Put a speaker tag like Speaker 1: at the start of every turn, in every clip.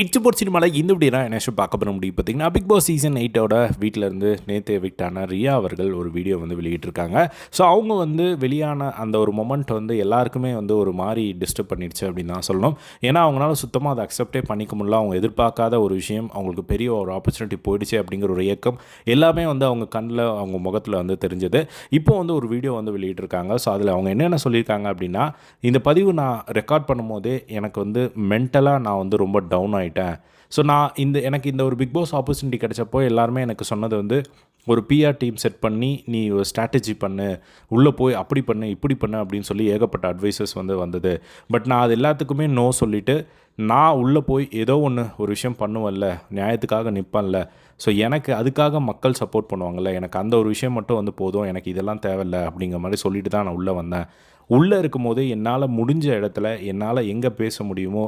Speaker 1: It's boat சினிமாவில் இந்த இப்படி தான் என்ன பார்க்க போகிற முடியும் பார்த்தீங்கன்னா பிக் பாஸ் சீசன் எயிட்டோட வீட்டிலேருந்து நேற்று எவிக்டான ரியா அவர்கள் ஒரு வீடியோ வந்து வெளியிட்டிருக்காங்க. ஸோ அவங்க வந்து வெளியான அந்த ஒரு மொமெண்ட் வந்து எல்லாருக்குமே வந்து ஒரு மாதிரி டிஸ்டர்ப் பண்ணிடுச்சு அப்படின்னு தான் சொல்லணும். ஏன்னா அவங்களால சுத்தமாக அதை அக்செப்டே பண்ணிக்க முடியல. அவங்க எதிர்பார்க்காத ஒரு விஷயம் அவங்களுக்கு பெரிய ஒரு ஆப்பர்ச்சுனிட்டி போயிடுச்சு அப்படிங்கிற ஒரு இயக்கம் எல்லாமே வந்து அவங்க கண்ணில் அவங்க முகத்தில் வந்து தெரிஞ்சது. இப்போ வந்து ஒரு வீடியோ வந்து வெளியிட்டிருக்காங்க. ஸோ அதில் அவங்க என்னென்ன சொல்லியிருக்காங்க அப்படின்னா இந்த பதிவு நான் ரெக்கார்ட் பண்ணும்போதே எனக்கு வந்து மென்டலாக நான் வந்து ரொம்ப டவுன் ஆகிட்டேன் ஸோ நான் இந்த எனக்கு இந்த ஒரு பிக் பாஸ் ஆப்பர்ச்சுனிட்டி கிடைச்சப்போ எல்லாருமே எனக்கு சொன்னது வந்து ஒரு பிஆர் டீம் செட் பண்ணி நீ ஒரு ஸ்ட்ராட்டஜி பண்ணு உள்ளே போய் அப்படி பண்ணு இப்படி பண்ணு அப்படின்னு சொல்லி ஏகப்பட்ட அட்வைசஸ் வந்து வந்தது. பட் நான் அது எல்லாத்துக்குமே நோ சொல்லிவிட்டு நான் உள்ளே போய் ஏதோ ஒன்று ஒரு விஷயம் பண்ணுவேன்ல நியாயத்துக்காக நிற்பேன்ல ஸோ எனக்கு அதுக்காக மக்கள் சப்போர்ட் பண்ணுவாங்கள்ல எனக்கு அந்த ஒரு விஷயம் மட்டும் வந்து போதும் எனக்கு இதெல்லாம் தேவையில்ல அப்படிங்கிற மாதிரி சொல்லிட்டு தான் நான் உள்ளே வந்தேன். உள்ளே இருக்கும் போதே என்னால் முடிஞ்ச இடத்துல என்னால் எங்கே பேச முடியுமோ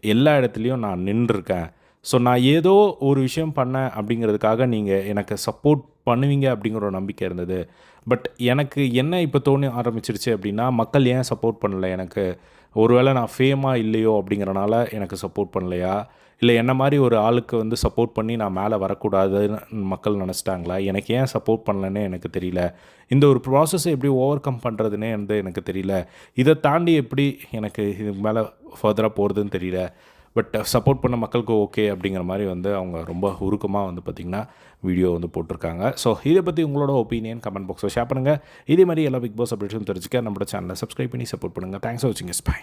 Speaker 1: எல்லா இடத்துலையும் நான் நின்றுருக்கேன். ஸோ நான் ஏதோ ஒரு விஷயம் பண்ணேன் அப்படிங்கிறதுக்காக நீங்கள் எனக்கு சப்போர்ட் பண்ணுவீங்க அப்படிங்கிற ஒரு நம்பிக்கை இருந்தது. பட் எனக்கு என்ன இப்போ தோணி ஆரம்பிச்சிருச்சு அப்படின்னா மக்கள் ஏன் சப்போர்ட் பண்ணல? எனக்கு ஒருவேளை நான் ஃபேமாக இல்லையோ அப்படிங்கிறனால எனக்கு சப்போர்ட் பண்ணலையா? இல்லை என்ன மாதிரி ஒரு ஆளுக்கு வந்து சப்போர்ட் பண்ணி நான் மேலே வரக்கூடாதுன்னு மக்கள் நினச்சிட்டாங்களா? எனக்கு ஏன் சப்போர்ட் பண்ணலன்னே எனக்கு தெரியல. இந்த ஒரு ப்ராசஸை எப்படி ஓவர் கம் பண்ணுறதுனே வந்து எனக்கு தெரியல. இதை தாண்டி எப்படி எனக்கு இதுக்கு மேலே ஃபர்தராக போகிறதுன்னு தெரியல. பட் சப்போர்ட் uh, பண்ண மக்களுக்கு ஓகே அப்படிங்கிற மாதிரி வந்து அவங்க ரொம்ப உருக்கமாக வந்து பார்த்திங்கன்னா வீடியோ வந்து போட்டிருக்காங்க. ஸோ இதை பற்றி உங்களோட ஒப்பீனியன் கமெண்ட் பாக்ஸில் ஷேர் பண்ணுங்கள் இதே மாதிரி எல்லா பிக் பாஸ் அப்டேட்ஸும் தெரிஞ்சுக்க நம்மளோட சேனலை சப்ஸ்கிரைப் பண்ணி சப்போர்ட் பண்ணுங்கள் தேங்க்ஸ் ஃபார் வாட்சிங் இஸ் பை